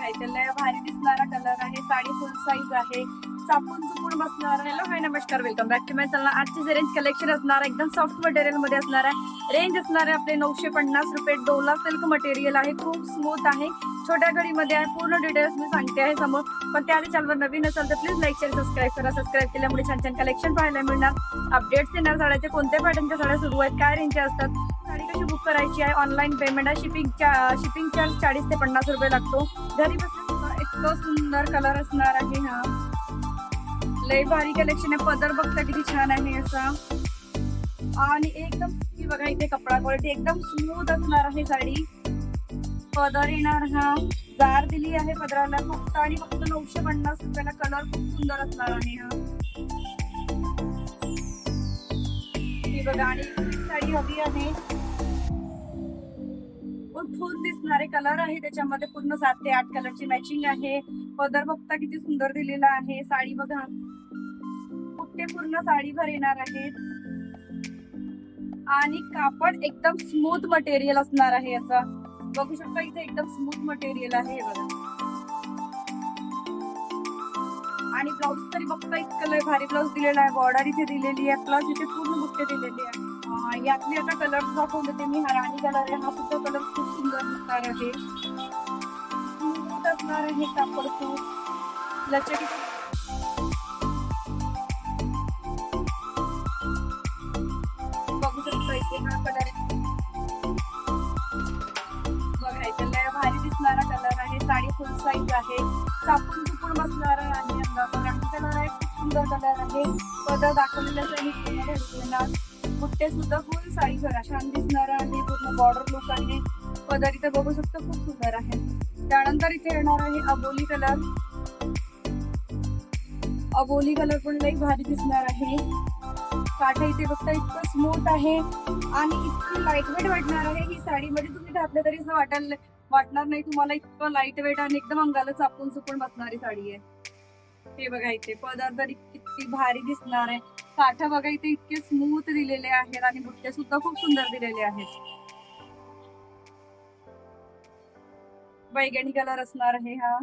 बघा लय भारी दिसणारा कलर आहे. साडी फुल साईज आहे. चापून चुपून बसणार. हॅलो हाय नमस्कार. Welcome back to my channel आजची जे रेंज कलेक्शन असणार आहे एकदम सॉफ्ट मटेरियलमध्ये असणार आहे. रेंज असणार आहे आपले नऊशे पन्नास रुपये. डोला सिल्क मटेरियल आहे. खूप स्मूथ आहे. छोट्या घडीमध्ये आहे. पूर्ण डिटेल्स मी सांगते आहे समोर. पण त्याआधी चॅनलवर नवीन असेल तर प्लीज लाईक शेअर सबस्क्राईब करा. सबस्क्राईब केल्यामुळे छान छान कलेक्शन पाहायला मिळणार. अपडेट्स येणार. साड्याचे कोणत्या पॅटर्नच्या साड्या सुरू आहेत? काय रेंजच्या असतात? साडी बुक करायची आहे. ऑनलाईन पेमेंट आहे. शिपिंग शिपिंग चार्ज चाळीस ते पन्नास रुपये लागतो. घरी बसल्या इतकं सुंदर कलर असणार आहे हा. लय भारी कलेक्शन आहे. पदर बघता किती छान आहे असा. आणि एकदम ही बघा इथे कपडा क्वालिटी एकदम स्मूथ असणार आहे साडी. पदर येणार हा. जार दिली आहे पदराला फक्त आणि फक्त नऊशे पन्नास रुपयाला कलर खूप सुंदर असणार आहे हा. ही बघा आणि साडी हवी आहे. फुल दिसणारे कलर आहे. त्याच्यामध्ये पूर्ण सात ते आठ कलरची मॅचिंग आहे. पदर बघता किती सुंदर दिलेला आहे. साडी बघा. कुठे पूर्ण साडीभर येणार आहेत? आणि कापड एकदम स्मूथ मटेरियल असणार आहे याचा. बघू शकता इथे एकदम स्मूथ मटेरियल आहे बघा. आणि ब्लाऊज तरी बघता इतकं लय भारी ब्लाऊज दिलेला आहे. बॉर्डर इथे दिलेली आहे. प्लस इथे पूर्ण बुट्टे दिलेली आहे. यातले आता कलर दाखवले ते मी. हा राणी कलर आहे. हा सुद्धा कलर खूप सुंदर दिसणार आहे. स्मूथ असणार आहे कापड खूप लचक. बघू शकता इथे हा कलर बघायचं. लय भारी दिसणारा कलर आहे. साडी फुल साईज आहे. चापून चुपून बसणारा आहे. आहे सुंदर कलर आहे पदर दाखवलेलं बुट्टे सुद्धा फुल साडी भरा छान दिसणार आहे पूर्ण बॉर्डर लुक आहे पदर इथे बघू शकतो खूप सुंदर आहे त्यानंतर इथे येणार आहे अबोली कलर अबोली कलर पण लई भारी दिसणार आहे काठा इथे बघता इतकं स्मूथ आहे आणि इतकी लाइट वेट वाटणार आहे ही साडीमध्ये तुम्ही घातलं तरी असं वाटायला वाटणार नाही तुम्हाला इतकं लाइट वेट आणि एकदम अंगाला चापून चुपून बसणारी साडी आहे. हे बघा इथे पदार्थ किती भारी दिसणार आहे. काठ बघा इथे इतके स्मूथ दिलेले आहेत आणि बुट्टे सुद्धा खूप सुंदर दिलेले आहेत. बैगणी कलर असणार आहे हा.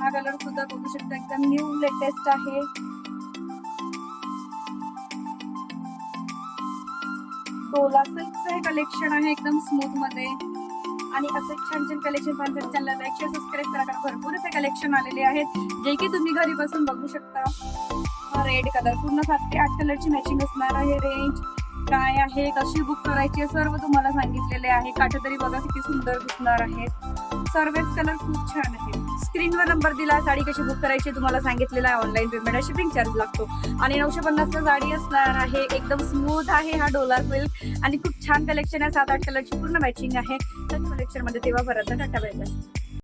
हा कलर सुद्धा बघू शकता. एकदम न्यू लेटेस्ट आहे. डोला सिल्कचं हे कलेक्शन आहे एकदम स्मूथमध्ये. आणि असे छान छान कलेक्शन पण चॅनलला लाईक शेअर सबस्क्राईब करा कारण भरपूर असे कलेक्शन आलेले आहेत. जे की तुम्ही घरी बसून बघू शकता. रेड कलर पूर्ण सात ते आठ कलरची मॅचिंग असणार आहे. रेंज काय आहे कशी बुक करायची आहे सर्व तुम्हाला सांगितलेले आहे. काठेतरी बघा किती सुंदर दिसणार आहेत सर्वच कलर खूप छान आहे स्क्रीनवर नंबर दिला साडी कशी बुक करायची तुम्हाला सांगितलेला आहे ऑनलाईन पेमेंट शिपिंग चार्ज लागतो. आणि नऊशे पन्नासला साडी असणार आहे. एकदम स्मूथ आहे हा डोलार सिल्क आणि खूप छान कलेक्शन आहे. सात आठ कलरची पूर्ण मॅचिंग आहे. तर कलेक्शनमध्ये तेव्हा परत टाटा बाय बाय